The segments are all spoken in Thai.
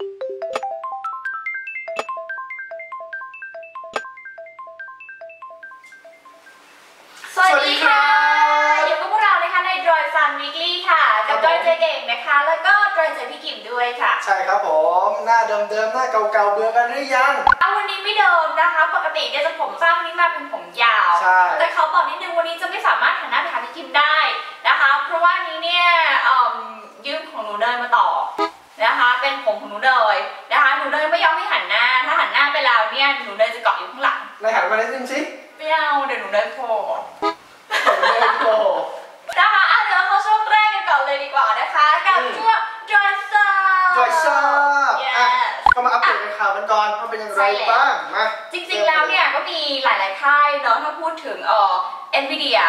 สวัสดีค่ะสวัสดีครับอยู่กับพวกเรานะคะใน Droid Fun Weekly ค่ะ กับครับผม Droid เจเก่งนะคะ แล้วก็ Droid เจพี่กิมด้วยค่ะ ใช่ครับผม หน้าเดิมๆ หน้าเก่าๆ เบื่อกันหรือยัง เอาวันนี้ไม่เดิมนะคะ ปกติเนี่ยจะผมสั้นวันนี้มาเป็นผมยาว ใช่ แต่เขาบอกนิดนึงวันนี้จะไม่สามารถหันหน้าไปหาพี่กิมได้นะคะ เพราะว่านี้เนี่ยเอิ่มยืมของหนูเนยมาต่อ นะคะ เป็นผมของหนูเนยนะคะ หนูเนยไม่ยอมให้หันหน้า ถ้าหันหน้าไปแล้วเนี่ยหนูเนยจะเกาะอยู่ข้างหลังนายหันมาได้นึงสิไม่เอาเดี๋ยวหนูเนยโผล่ผมเลยโอ้นะคะอะเดี๋ยวเราเข้าช่วงแรกกันก่อนเลยดีกว่านะคะกับอืมช่วง Dry s u b จอยชอบ Yes อะก็มาอัปเดตข่าวกันก่อนว่าเป็นอย่างไรใช่แล้วบ้างมาจริงๆแล้วเนี่ยก็มีหลายๆค่ายเนาะถ้าพูดถึงเอ่อ Nvidia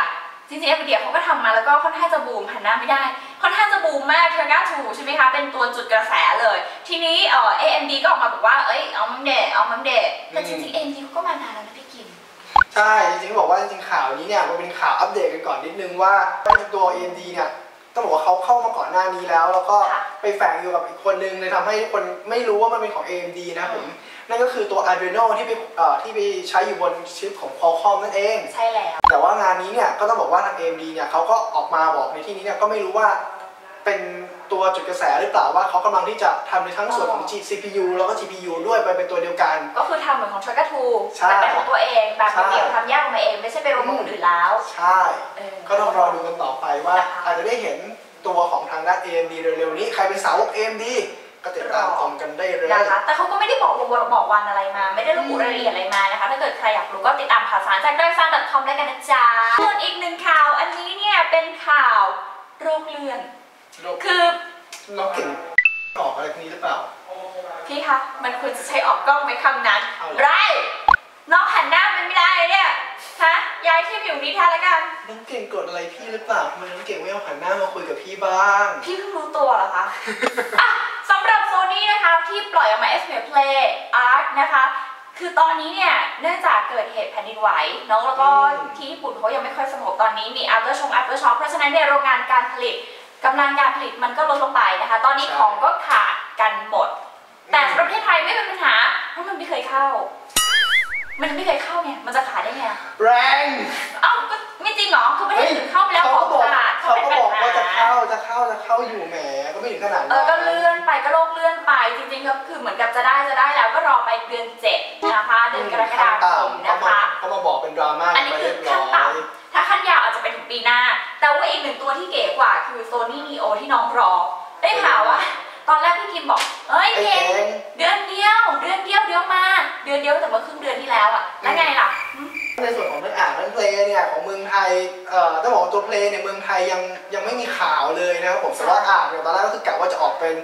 จริงๆ Nvidia เขาก็ทำมาแล้วก็ค่อนข้างจะบูมหันหน้าไม่ได้ ค่อนข้างจะบูมมาก t e r g a 2ใช่ไหมคะ เป็นตัวจุดกระแสเลย ทีนี้เอ่อ AMD ก็ออกมาบอกว่า เอ้ย เอามั้งเดะเอามั้งเดะแต่จริงๆ AMD เขาก็มานานแล้วนะพี่กินใช่ จริงๆ บอกว่าจริงๆ ข่าวนี้เนี่ยมันเป็นข่าวอัปเดตกันก่อนนิดนึงว่าตัว AMD เนี่ยต้องบอกว่าเขาเข้ามาก่อนหน้านี้แล้ว แล้วก็ค่ะไปแฝงอยู่กับอีกคนนึงเลยทำให้คนไม่รู้ว่ามันเป็นของ AMD นะผม นั่นก็คือตัว Adreno ที่ไปเอ่อที่ไปใช้อยู่บนชิปของ Qualcomm นั่นเอง ใช่แล้ว แต่ว่างานนี้เนี่ยก็ต้องบอกว่าทาง AMD เนี่ยเขาก็ออกมาบอกในที่นี้เนี่ยก็ไม่รู้ว่าเป็นตัวจุดกระแสหรือเปล่าว่าเขากำลังที่จะทำในทั้งส่วนของ G- CPU แล้วก็ GPU ด้วยไปเป็นตัวเดียวกัน ก็คือทำเหมือนของ t e r g a ใช่2แต่เป็นของตัวเองแบบใช่เดี่ยวทำแยกออกมาเองไม่ใช่ไปรวมกับคนอื่นแล้ว ใช่เออก็ต้องรอดูกันต่อไปว่านะคะอาจจะได้เห็นตัวของทางด้าน AMD เร็วๆนี้ใครเป็นสาวก AMD ก็ติดตามชมกันได้เลยนะคะแต่เขาก็ไม่ได้บอกวันบอกวันอะไรมา ไม่ได้ระบุรายละเอียดอะไรมานะคะ ถ้าเกิดใครอยากรู้ก็ติดตามข่าวสารจาก d o i f a n c o m ได้กันนะจ๊ะส่วนอีกหนึ่งข่าวอันนี้เนี่ยเป็นข่าวโรคเลื่อน คือน้องเก่งออกอะไรพวกนี้หรือเปล่า พี่คะ มันควรจะใช้ออกกล้องไหมคำนั้นเอาเหรอไรน้องหันหน้ามันไม่ได้เนี่ยฮะย้ายที่ไปอยู่นี้แทนละกันน้องเก่งกดอะไรพี่หรือเปล่าทำไมน้องเก่งไม่เอาหันหน้ามาคุยกับพี่บ้าง พี่เพิ่งรู้ตัวเหรอคะอะสำหรับโซ นี่นะคะที่ปล่อยออกมา s p Play Art นะคะคือตอนนี้เนี่ยเนื่องจากเกิดเหตุแผ่นดินไหวเนอะแล้วก็อืมที่ญี่ปุ่นเขายังไม่ค่อยสงบตอนนี้มี after shock after shock เพราะฉะนั้นเนี่ยโรงงานการผลิตกำลังการผลิตมันก็ลดลงไปนะคะ ตอนนี้ของก็ขาดกันหมด แต่สำหรับประเทศไทยไม่เป็นปัญหาเพราะมันไม่เคยเข้า มันไม่เคยเข้าไงมันจะขายได้ไงแรงเอ้าก็ไม่จริงเหรอคือประเทศอื่นเข้าไปแล้วเขาขอก็งบอกขาดเขาเป็นก็ปัญบอกหาว่าจะเข้าจะเข้าจะเข้าอยู่แหมก็ไม่ถึงขนาดเอนั้อนก็เลื่อนไปก็โลกเลื่อนไปจริงๆก็คือเหมือนกับจะได้จะได้แล้วก็รอไปเดือนเจ็ดนะคะเดือนกรกฎาคมเขานะมาคะเขามาบอกเป็นดราม่าอันนี้ไปคืเรีอยบขั้นร้ต่อยำถ้าขั้นยาวอาจจะไปถึงปีหน้า แต่ว่าอีกหนึ่งตัวที่เก๋กว่าคือ Sony Neo ที่น้องรอได้ข่าวว่าตอนแรกพี่คิมบอกเฮ้ยไอ้เก่งเก่งเดือนเดียว เดือนเดียวเดียวมา เดือนเดียวแต่เมื่อครึ่งเดือนที่ แล้วอะแล้วไงล่ะหึในส่วนของเนื้ออ่านเรื่องเพลงเนี่ยของเมืองไทยเอ่อต้องบอกว่าตัวเพลงเนี่ยเมืองไทยยังยังไม่มีข่าวเลยนะครับผมแต่ว่าอ่านเนี่ยตอนแรกก็คือกะว่าจะออกเป็น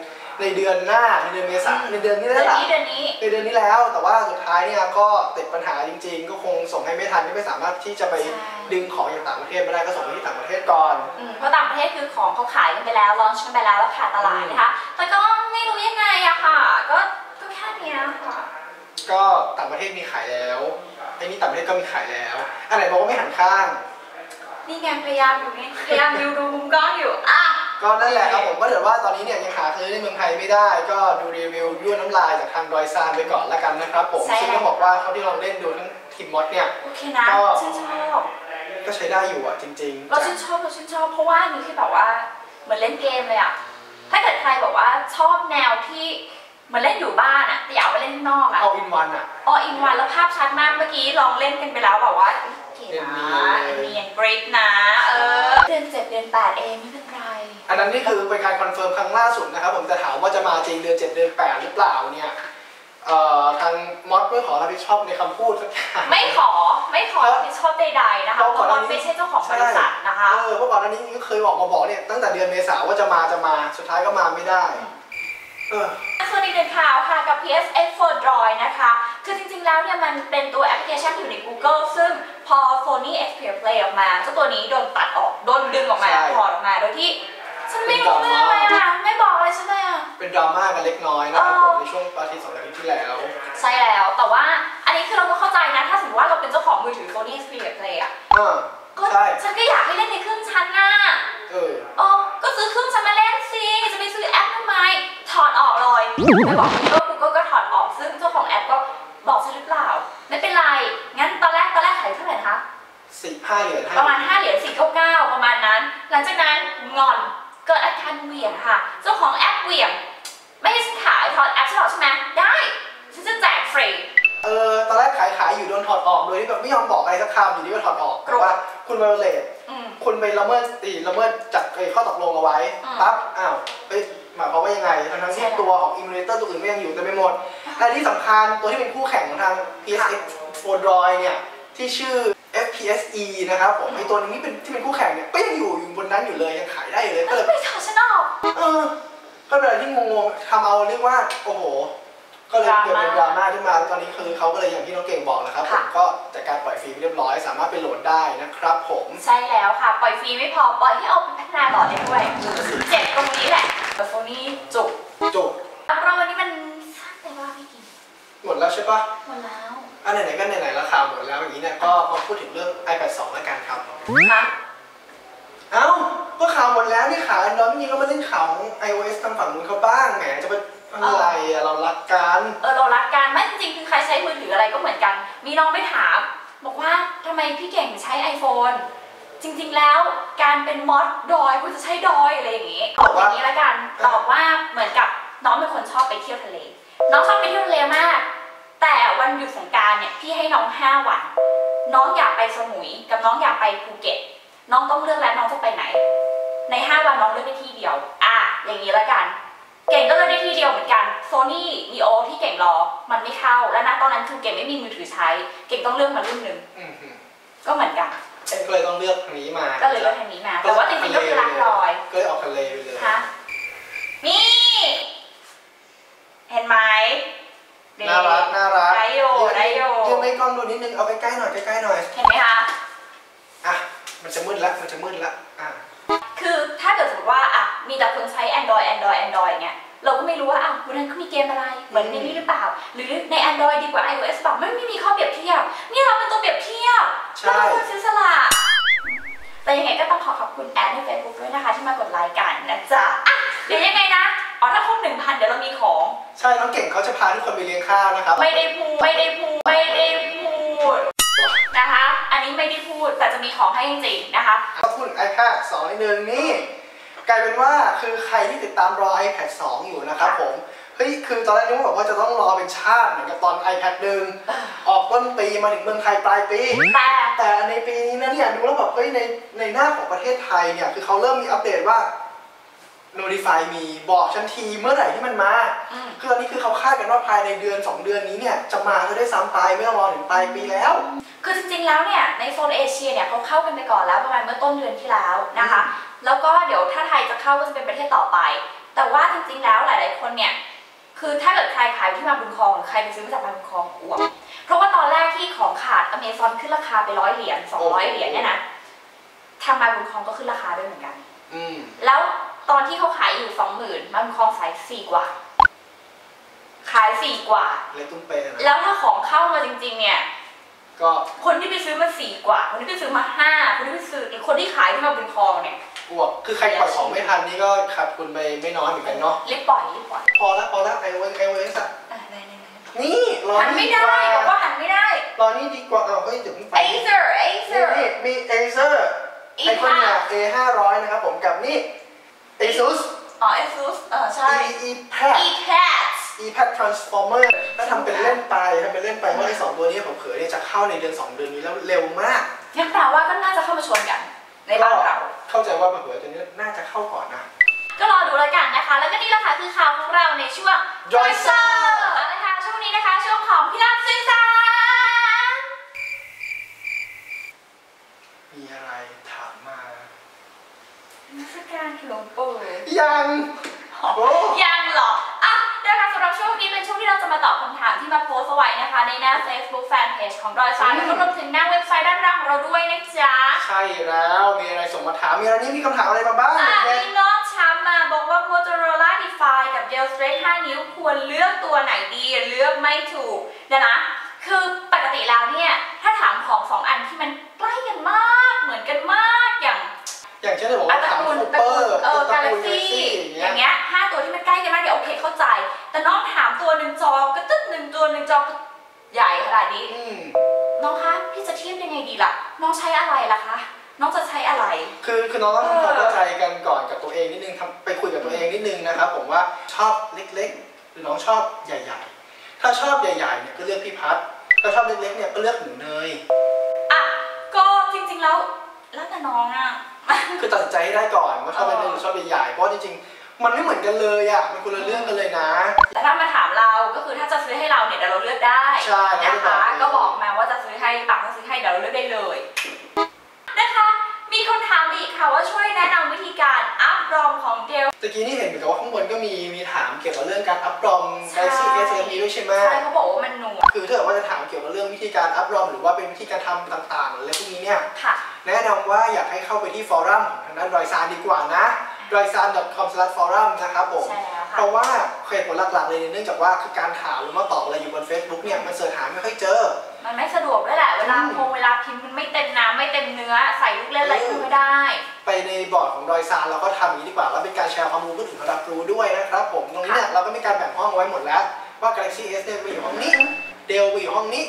ในเดือนหน้าในเดือนเมษายนในเดือนนี้เดืแล้อวนล่ะนี้เดือนนี้ ในเดือนนี้แล้ว แต่ว่าสุดท้ายเนี่ยก็ติดปัญหาจริง ๆ ก็คงส่งให้ไม่ทันที่ไม่สามารถที่จะไปใช่ ดึงของอย่างต่างประเทศไม่ได้ก็ส่งไปที่ต่างประเทศก่อน อืมเพราะต่างประเทศคือของเขาขายกันไปแล้วลอนช์กันไปแล้วแล้วขาดตลาดนะคะ แต่ก็ไม่รู้ยังไงอะค่ะ ก็ก็แค่เนี้ยค่ะ ก็ต่างประเทศมีขายแล้วไอ้นี่ต่างประเทศก็มีขายแล้วอันไหนบอกว่าไม่หันข้าง นี่ไงพยายามอยู่นี่พยายามดูดูมุมกล้องอยู่อะก็นั่นแหละครับผมก็เดี๋ยวว่าตอนนี้เนี่ยยังหาซื้อในเมืองไทยไม่ได้ ก็ดูรีวิวยั่วน้ำลายจากทางดอยซานไปก่อนละกันนะครับผมใช่ซึ่งต้องบอกว่าเขาที่ลองเล่นดูทั้งทีมมอสเนี่ยโอเคนะก็ชื่นชอบก็ใช้ได้อยู่อะจริง ๆ เราชื่นชอบเราชื่นชอบเพราะว่าอันนี้คือแบบว่าเหมือนเล่นเกมเลยอะถ้าเกิดใครบอกว่าชอบแนวที่ เหมือนเล่นอยู่บ้านอะแต่อยากไปเล่นข้างนอกอะเอาอินวันอะออินวันแล้วภาพชัดมากเมื่อกี้ลองเล่นกันไปแล้วแบบว่าเก๋นะเนียนๆเนียนกริปนะ เออ เดือนเจ็ดเดือนแปดเองไม่เป็นไร อันนั้นนี่คือเป็นการคอนเฟิร์มครั้งล่าสุดนะครับผมแต่ถามว่าจะมาจริงเดือน7เดือน8หรือเปล่าเนี่ยเอ่อทางมอสไม่ขอรับผิดชอบในคำพูดสักอย่าง ไม่ขอไม่ขอรับผิดชอบใดๆนะคะเพเพราะก่อนราะหน้าว่านี้ ไม่ใช่เจ้าของบริษัทนะคะ เออเพราะก่อนหน้านี้ก็เคยออกมาบอกเนี่ยตั้งแต่เดือนเมษาว่าจะมาจะมาสุดท้ายก็มาไม่ได้เออ ส่วนอีกหนึ่งข่าวค่ะกับ PSX for Droid นะคะ คือจริงๆ แล้วเนี่ยมันเป็นตัวแอปพลิเคชันที่อยู่ใน Google ซึ่งพอ Sony Xperia Play ออกมาเจ้าตัวนี้โดนตัดออก โดนดึงออกมาใช่ถอดออกมา โดยที่ ฉันไม่รู้เรื่องเลยอะไม่บอกอะไรฉันเลยอะเป็นดราม่ากันเล็กน้อยนะครับเออผมในช่วงอาทิตย์สองอาทิตย์ที่แล้ว ใช่แล้ว แต่ว่าอันนี้คือเราก็เข้าใจนะ ถ้าสมมติว่าเราเป็นเจ้าของมือถือ Sony Xperia Play อะเออก็ใช่ฉันก็อยากให้เล่นในเครื่องฉันน่ะเอออ๋อก็ซื้อเครื่องฉันมา ถอดออกเลยไม่บอก Google Google ก็ถอดออก ซึ่งเจ้าของแอปก็บอกใช่หรือเปล่า ไม่เป็นไร งั้นตอนแรกตอนแรกขายเท่าไหร่คะสิบห้าเหรียญให้ประมาณ5เหรียญ499ประมาณนั้น หลังจากนั้นงอนเกิดอาการเหวี่ยงค่ะ เจ้าของแอปเหวี่ยง ไม่ให้ฉันขายถอดแอปฉันออกใช่ไหมได้ฉันจะแจกฟรีเออตอนแรกขายขายอยู่โดนถอดออกโดยที่แบบไม่ยอมบอกอะไรสักคำอยู่ดีก็ถอดออกแต่ว่าคุณมาเลทอืมคุณไปละเมิดตีละเมิดจัดไอ้ข้อตกลงเอาไว้อืมปั๊บอ้าวเอ้ย หมายความว่ายังไงทั้งทั้งๆใช่ที่แล้วตัวของอิมูเลเตอร์ตัวอื่นก็ยังอยู่เต็มไปหมด และที่สำคัญตัวที่เป็นคู่แข่งของทาง PSX for Droid เนี่ยที่ชื่อ FPSE นะครับผมไอ้ตัวนี้เป็นที่เป็นคู่แข่งเนี่ยก็ยังอยู่อยู่บนนั้นอยู่เลยยังขายได้อยู่เลยก็แล้วเลยทำไมถอดฉันออกเออก็เป็นอะไรที่งงๆทำเอาเรียกว่าโอ้โห ก็เลยเกิดเป็นดราม่าขึ้นมาตอนนี้คือเขาก็เลยอย่างที่น้องเก่งบอกแหละครับผมค่ะก็จัดการปล่อยฟรีเรียบร้อย สามารถไปโหลดได้นะครับผมใช่แล้วค่ะ ปล่อยฟรีไม่พอปล่อยให้เอาไปพัฒนาต่อได้ด้วยเจ็บตรงนี้แหละ แต่โฟนี่จุกจบเราวันนี้มันสั้นไปว่าพี่กิน หมดแล้วใช่ปะหมดแล้ว อันไหนๆก็ไหนๆราคาหมดแล้วอย่างนี้เนี่ยก็มาพูดถึงเรื่อง iPad 2แล้วกันครับฮะเอ้าก็ข่าวหมดแล้วนี่ข่าว Android จริงๆก็มาเล่นข่าวของ iOS ทางฝั่งนู้นเขาบ้างแหมจะไปอะไรอะเรารักกันเออเรารักกันไม่จริงๆคือใครใช้มือถืออะไรก็เหมือนกัน มีน้องไปถาม บอกว่าทำไมพี่เก่งใช้ iPhone จริงๆแล้วการเป็นมอดดอยคุณจะใช้ดอยอะไรอย่างงี้บอกอย่างนี้ละกันตอบว่าเหมือนกับน้องเป็นคนชอบไปเที่ยวทะเล น้องชอบไปเที่ยวทะเลมาก แต่วันหยุดสงกรารเนี่ยพี่ให้น้อง5วัน น้องอยากไปสมุย กับน้องอยากไปภูเก็ต น้องต้องเลือกแล้วน้องจะไปไหน ใน5วันน้องเลือกได้ที่เดียว อะอย่างนี้ละกัน เก่งก็เลยได้ที่เดียวเหมือนกัน Sony Neo ที่เก่งรอมันไม่เข้า และณตอนนั้นคือเก่งไม่มีมือถือใช้ เก่งต้องเลือกมารุ่นหนึ่งอืมฮึก็เหมือนกัน ก็เลยต้องเลือกทางนี้มาก็เลยเลือกทางนี้มา แต่ว่าจริงๆก็คือรักรอย ก็เลยออกทะเลไปเลยฮะนี่ เห็นไหมน่ารักน่ารักได้อยู่ได้อยู่ยืนไม่กล้องดูนิดนึง เอาใกล้ๆหน่อยใกล้ๆหน่อย เห็นไหมคะ อะ มันจะมืดละ มันจะมืดละ อะ คือถ้าเกิดสมมติว่าอะมีแต่คนใช้ Android Android Android เงี้ย เราก็ไม่รู้ว่าอะวันนั้นเขามีเกมอะไร เหมือนในนี้หรือเปล่า หรือใน Android ดีกว่า iOS เปล่าไม่ไม่มีข้อเปรียบเทียบนี่เราเป็นตัวเปรียบเทียบใช่เราเป็นคนเสียสละแต่ยังไงก็ต้องขอขอบคุณแอดใน Facebook ด้วยนะคะ ที่มากดไลค์กันนะจ๊ะอะเดี๋ยวยังไงนะอ๋อถ้าครบหนึ่งพันเดี๋ยวเรามีของ ใช่น้องเก่งเขาจะพาทุกคนไปเลี้ยงข้าวนะครับไม่ได้พูดไม่ได้พูดไม่ได้พูดนะคะ อันนี้ไม่ได้พูดแต่จะมีของให้จริงๆนะคะก็พูดถึง iPad 2นิดนึงนี่ กลายเป็นว่าคือใครที่ติดตามรอ iPad 2 อยู่นะครับผม เฮ้ย คือตอนแรกนึกว่าแบบว่าจะต้องรอเป็นชาติเหมือนกับตอน iPad หนึ่งออกต้นปีมาถึงเมืองไทยปลายปี แต่แต่ในปีนี้นะเนี่ยดูแล้วแบบเฮ้ยในในหน้าของประเทศไทยเนี่ยคือเขาเริ่มมีอัปเดตว่า Notify มีบอกชันทีเมื่อไหร่ที่มันมาอืมคือตอนนี้คือเขาคาดกันว่าภายในเดือน 2 เดือนนี้เนี่ยจะมาจะได้ซ้ำไปไม่ต้องรอถึงปลายปีแล้ว คือจริงๆแล้วเนี่ยในโซนเอเชียเนี่ยเขาเข้ากันไปก่อนแล้วประมาณเมื่อต้นเดือนที่แล้วนะคะ แล้วก็เดี๋ยวถ้าไทยจะเข้าก็จะเป็นประเทศต่อไป แต่ว่าจริงๆแล้วหลาย ๆคนเนี่ยคือถ้าเกิดใครขายที่มาบุญครองหรือใครไปซื้อมาจากมาบุญครองอวบเพราะว่าตอนแรกที่ของขาดอเมซอนขึ้นราคาไปร้อยเหรียญสองร้อยเหรียญเนี่ยนะทางมาบุญครองก็ขึ้นราคาด้วยเหมือนกันอืมแล้ว ตอนที่เขาขายอยู่สองหมื่นมาบุญครองขายสี่กว่า ขายสี่กว่า เล็กตุ้มเปนะแล้วถ้าของเข้ามาจริง ๆ เนี่ย ก็คนที่ไปซื้อมาสี่กว่า คนที่ไปซื้อมาห้าคนที่ไปซื้อหรือคนที่ขายที่มาบุญครองเนี่ยอวบคือใครปล่อยของไม่ทันนี่ก็ขาดทุนไปไม่น้อยเหมือนกันเนาะรีบปล่อยรีบปล่อยพอแล้วพอแล้ว iOS iOS อะอะได้ได้ได้นี่รอหันนี่ไม่ดีได้กว่าบอกว่าหันไม่ได้รอนี่ดีกว่าเอาเฮ้ยเดี๋ยวมึงไป Acer นี่ Acer นี่มี Acer ไอคอนเนี่ย A 5 0 0นะครับผมกับนี่ Asus อ๋อ Asus เออใช่ E E Pad ePad E Pad Transformer แล้วทำเป็นเล่นไปทำเป็นเล่นไปว่าไอ้สองตัวนี้ผมเผยเนี่ยจะเข้าในเดือน 2 เดือนนี้แล้วเร็วมากงั้นแปลว่าก็น่าจะเข้ามาชนกัน ในบ้านเรา เข้าใจว่าเผยตัวนี้น่าจะเข้าก่อนนะ ก็รอดูแล้วกันนะคะ แล้วก็นี่แหละค่ะคือข่าวของเราในช่วง Joycer แล้วนะคะช่วงนี้นะคะช่วงของพี่รับสื่อสารมีอะไรถา มมานักการหลวงปู่ยังโอ้ยังเหรออะนะคะสำหรับช่วงนี้เป็นช่วงที่เราจะมาตอบคำถามที่มาโพสต์เอาไว้นะคะ ในหน้า Facebook Fanpage ของดอยซานแล้วก็รวมถึงหน้าเว็บไซต์ด้านล่างของเราด้วยนะจ๊ะ ใช่แล้ว มีอะไรส่งมาถาม มีอะไรนี่มีคำถามอะไรมาบ้างอะเด็กมีน้องช้ำมาบอกว่า Motorola Defy กับ Dell Straight 5 นิ้วควรเลือกตัวไหนดี เลือกไม่ถูกเดี๋ยวนะ คือปกติแล้วเนี่ย ถ้าถามของสองอันที่มันใกล้กันมาก เหมือนกันมากอย่าง ออย่างเช่นเลยบอกอะว่าตระถามกูลคูตระเปอกูลร์เออตระกาแล็กูกลเกซี่ซี่อย่างอเงี้ยย่างเงี้ยห้าตัวที่มันใกล้กันมากเดี๋ยวโอเคเข้าใจ แต่น้องถามตัวหนึ่งจอกระตึ๊ดหนึ่งตัวหนึ่งจอก็ใหญ่ขนาดนี้อืมน้องคะพี่จะเทียบยังไงดีล่ะ น้องใช้อะไรล่ะคะน้องจะใช้อะไร คือคือน้องต้องเออทำความเข้าใจกันก่อนกับตัวเองนิดนึงทำไปคุยกับตัวเองนิดนึงนะครับผมว่าชอบเล็กๆ หรือน้องชอบใหญ่ๆ ถ้าชอบใหญ่ๆเนี่ยก็เลือกพี่พัดถ้าชอบเล็กๆเนี่ยก็เลือกหนูเนยอะก็จริงๆแล้วแล้วแต่น้องอะ คือตัดสินใจให้ได้ก่อนว่าชอบเล็กๆเออหรือชอบใหญ่ๆเพราะจริงๆมันไม่เหมือนกันเลยอะมันคนละเรื่องกันเลยนะ แต่ถ้ามาถามเราก็คือถ้าจะซื้อให้เราเนี่ยเดี๋ยวเราเลือกได้ใช่นะคะเราจะบอกเลยก็บอกมาว่าจะซื้อให้ปากจะซื้อให้เดี๋ยวเราเลือกได้เลยนะคะมีคนถามอีกค่ะว่าช่วยแนะนำวิธีการอัพรอมของเดลตะกี้นี่เห็นเหมือนกับว่าข้างบนก็มีมีถามเกี่ยวกับเรื่องการอัพรอมใช่ Galaxy S นี้ด้วยใช่ไหมใช่เขาบอกว่ามันหนัวคือถ้าเกิดว่าจะถามเกี่ยวกับเรื่องวิธีการอัพรอมหรือว่าเป็นวิธีการทำต่างๆอะไรพวกนี้เนี่ยค่ะ แนะนำว่าอยากให้เข้าไปที่ฟอรัมของทางด้านดอยซานดีกว่านะ d o y s a n c o m f o r u m นะครับผมใช่แล้วเพค่ะราะว่าเหตุผลหลักๆเลยเนื่องจากว่าคือการถามหรือมาตอบอะไรอยู่บน Facebook เนี่ยมันเสิร์ชหาไม่ค่อยเจอ มันไม่สะดวกด้วยแหละ เวลาอืมพงเวลาพิมพ์มันไม่เต็มน้ำไม่เต็มเนื้อใส่ลูกเล่นอะไรก็ไม่ได้ ไปในบอร์ดของดอยซานเราก็ทำอย่างนี้ดีกว่า แล้วเป็นการแชร์ความรู้เพื่อถึงเขารับรู้ด้วยนะครับผม ตรงนี้เนี่ยเราก็มีการแบ่งห้องไว้หมดแล้วว่า Galaxy S เนี่ยไปอยู่ห้องนี้ เดลไปอยู่ห้องนี้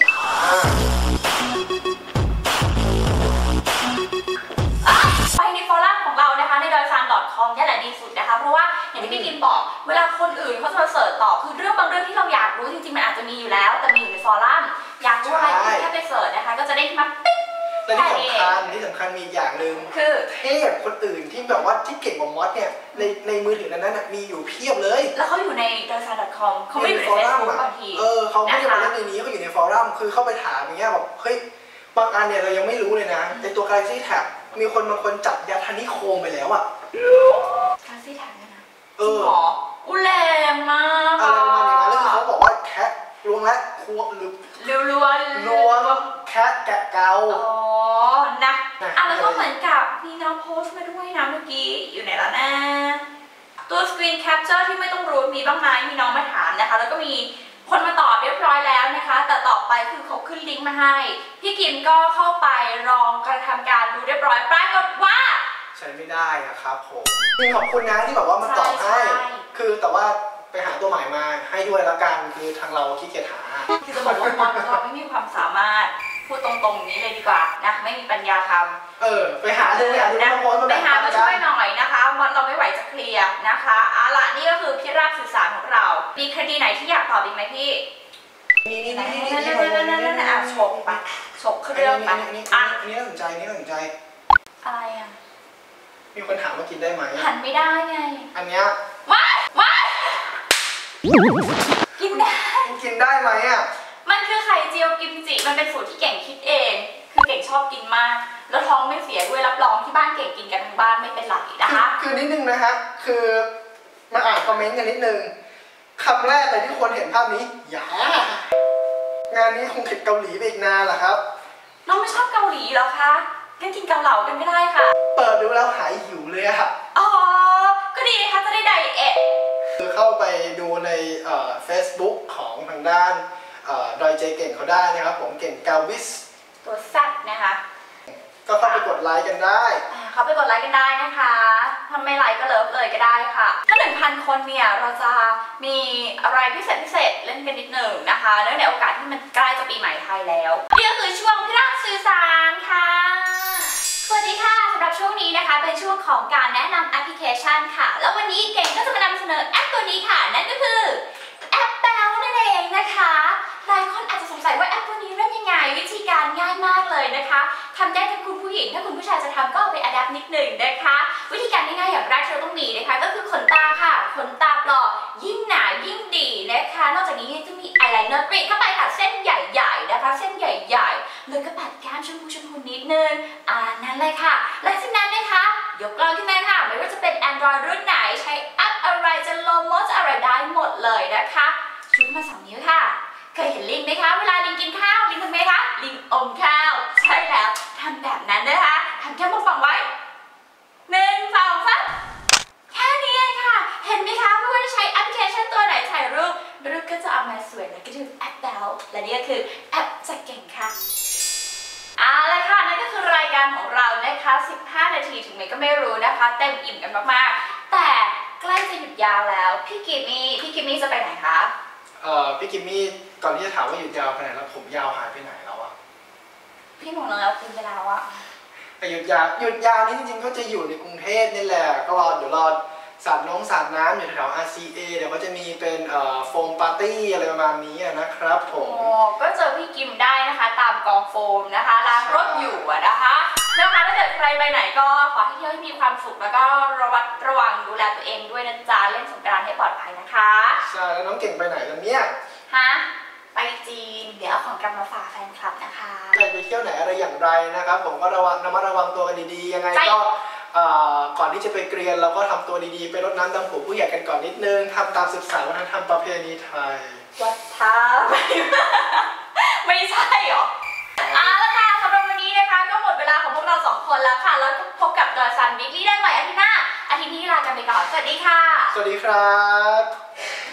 .com นี่แหละดีสุดนะคะ เพราะว่าอย่างที่พี่กิมบอก เวลาคนอื่นเขาจะมาเสิร์ชต่อคือเรื่องบางเรื่องที่เราอยากรู้จริงๆมันอาจจะมีอยู่แล้ว แต่มีอยู่ในฟอรัมอยากรู้อะไรก็แค่ไปเสิร์ชนะคะ ก็จะได้มาปิ๊งและที่สำคัญที่สำคัญมีอีกอย่างหนึ่งคือเทพคนอื่นที่แบบว่าที่เก่งกว่ามอสเนี่ยในในมือถือนั้นน่ะมีอยู่เพียบเลย แล้วเขาอยู่ในดอยซาน .com เขาไม่ได้อยู่ในฟอรัม Facebook อะบางทีเออเขาไม่ได้นะคะมาเล่นในนี้เขาอยู่ในฟอรัมคือเข้าไปถามอย่างเงี้ยแบบเฮ้ยบางอันเนี่ยเรายังไม่รู้เลยนะในตัว Galaxy Tab มีคนบางคนจับยาทานิโคมไปแล้วอะ คาซี่แทนกันนะเอจริงอเหรออุยแรงมากอะไรประมาณอย่างนั้นแล้วคือเขาบอกว่าแคะลวงและครัวหรือเร็วๆล้วงแคะแกะเกา อ๋อนะนะอะแล้วก็เหมือนกับมีน้องโพสต์มาด้วยนะเมื่อกี้อยู่ไหนแล้วนะตัว Screen Capture ที่ไม่ต้องรู้มีบ้างไหมมีน้องมาถามนะคะ แล้วก็มีคนมาตอบเรียบร้อยแล้วนะคะ แต่ต่อไปคือเขาขึ้นลิงก์มาให้ พี่กิมก็เข้าไปลองกระทำการดูเรียบร้อยปรากฏว่า ใช้ไม่ได้นะครับผมจริงขอบคุณนะที่แบบว่ามาตอบให้ใช่ใช่คือแต่ว่าไปหาตัวใหม่มาให้ด้วยละกันคือทางเราขี้เกียจหาคือจะบอกว่ามอนเราไม่มีความสามารถพูดตรงๆนี้เลยดีกว่านะไม่มีปัญญาทำเออ ไปหาดูไปหาดูนะมาโพสต์มาไปแบ่งหาปันมากัช่วนยหน่อยนะคะมันเราไม่ไหวจะเคลียร์นะคะเอาละนี่ก็คือพี่ราบสื่อสารของเรา มีคดีไหนที่อยากตอบอีกไหมพี่นี่นี่นั่นนี่นั่นี่นนี่นั่นนั่นนั่นนั่นอะฉกไปฉกเครื่องไปนี่อะนี่น่าสนใจนี่น่าสนใจอะไรอะ มีคนถามว่ากินได้ไหม หันไม่ได้ไง อันเนี้ยว้ายว้ายกินได้กินได้ไหมอะ มันคือไข่เจียวกิมจิ มันเป็นสูตรที่เก่งคิดเอง คือเก่งชอบกินมาก แล้วท้องไม่เสียด้วยรับรองที่บ้านเก่งกินกันทั้งบ้านไม่เป็นไรนะคือคะคือนิดนึงนะฮะ คือมาอ่านคอมเมนต์กันนิดนึงคำแรกเลยที่คนเห็นภาพนี้อย่างานนี้คงติดเกาหลีไปอีกนานแหละครับ น้องไม่ชอบเกาหลีเหรอคะ งั้นกินเกาเหลากันก็ได้ค่ะ เปิดดูแล้วหายหิวเลยอะอ๋อ ก็ดีนะคะจะได้ไดเอทคือเข้าไปดูในเอ่อ Facebook ของทางด้านเอ่อดอยเจเก่งเขาได้นะครับ ผมเก่งกาวิส ตัวแซ่บนะคะ ก็เข้าไปกดไลค์กันได้อ่าเขาไปกดไลค์กันได้นะคะถ้าไม่ไลค์ก็เลิฟเลยก็ได้ค่ะ ถ้า 1,000 คนเนี่ยเราจะมีอะไรพิเศษพิเศษเล่นกันนิดหนึ่งนะคะเนื่องในโอกาสที่มันใกล้จะปีใหม่ไทยแล้วนี่ก็คือช่วงพิรักสื่อสารค่ะ สวัสดีค่ะสำหรับช่วงนี้นะคะ เป็นช่วงของการแนะนำแอปพลิเคชันค่ะ แล้ววันนี้เก่งก็จะมานำเสนอแอปตัวนี้ค่ะ นั่นก็คือแอปแบลนั่นเองนะคะหลายคนอาจจะสงสัยว่าแอปตัวนี้เล่นยังไง วิธีการง่ายมาก ทำได้ทั้งคุณผู้หญิง ถ้าคุณผู้ชายจะทำก็ไปอัดแอปนิดหนึ่งนะคะ วิธีการง่ายๆอย่างแรกที่เราต้องมีนะคะ ก็คือขนตาค่ะ ขนตาปลอกยิ่งหนายิ่งดีนะคะ นอกจากนี้ยังจะมีอายไลเนอร์กรีดเข้าไปค่ะเส้นใหญ่ๆนะคะ เส้นใหญ่ๆแล้วก็ปัดแก้มชมพูชมพูนิดนึงอ่านั่นเลยค่ะและจากนั้นนะคะยกกล้องขึ้นมาค่ะ ไม่ว่าจะเป็น Android รุ่นไหนใช้แอปอะไรจะโลโมจะอะไรได้หมดเลยนะคะชูขึ้นมาสองนิ้วค่ะ เคยเห็นลิงไหมคะ เวลาลิงกินข้าวลิงทำไงคะลิงอมข้าวใช่แล้ว 15 นาทีถึงไหนก็ไม่รู้นะคะ เต็มอิ่มกันมากๆ แต่ใกล้จะหยุดยาวแล้ว พี่กิมมี่พี่กิมมี่จะไปไหนคะเอ่อพี่กิมมี่ก่อนที่จะถามว่าหยุดยาวไปไหนแล้วผมยาวหายไปไหนแล้วอะพี่หนุ่มแล้วคุณไปแล้วอะแต่หยุดยาวหยุดยาวนี่จริงๆก็จะอยู่ในกรุงเทพนี่แหละก็รอเดี๋ยวรอสาดน้องสาดน้ำอยู่แถว RCA เดี๋ยวก็จะมีเป็นเอ่อโฟมปาร์ตี้อะไรประมาณนี้อะนะครับผโอ้มก็เจอพี่กิมได้นะคะ ตามกองโฟมนะคะล้างรถอยู่อะนะคะ นะคะถ้าเกิดใครไปไหนก็ขอให้เที่ยวให้มีความสุขแล้วก็ระวัดระวังดูแลตัวเองด้วยนะจ๊ะเล่นสงกรานต์ให้ปลอดภัยนะคะใช่แล้วน้องเก่งไปไหนกันเนี่ยฮะไปจีนเดี๋ยวเอาของกลับมาฝากแฟนคลับนะคะใครไปเที่ยวไหนอะไรอย่างไรนะครับ ผมก็ระวังระมัดระวังตัวกันดีๆยังไงใช่ก็เอ่อก่อนที่จะไปเกรียนเราก็ทำตัวดีๆ ไปรดน้ำดำหัวผู้ใหญ่กันก่อนนิดนึงทำตามศึกษาวัฒนธรรมประเพณีไทยวัดท่าไป คนแล้วค่ะ แล้วพบกับดอยซันวิกลี่ได้ใหม่อาทิตย์หน้า อาทิตย์นี้ลากันไปก่อน สวัสดีค่ะ สวัสดีครับ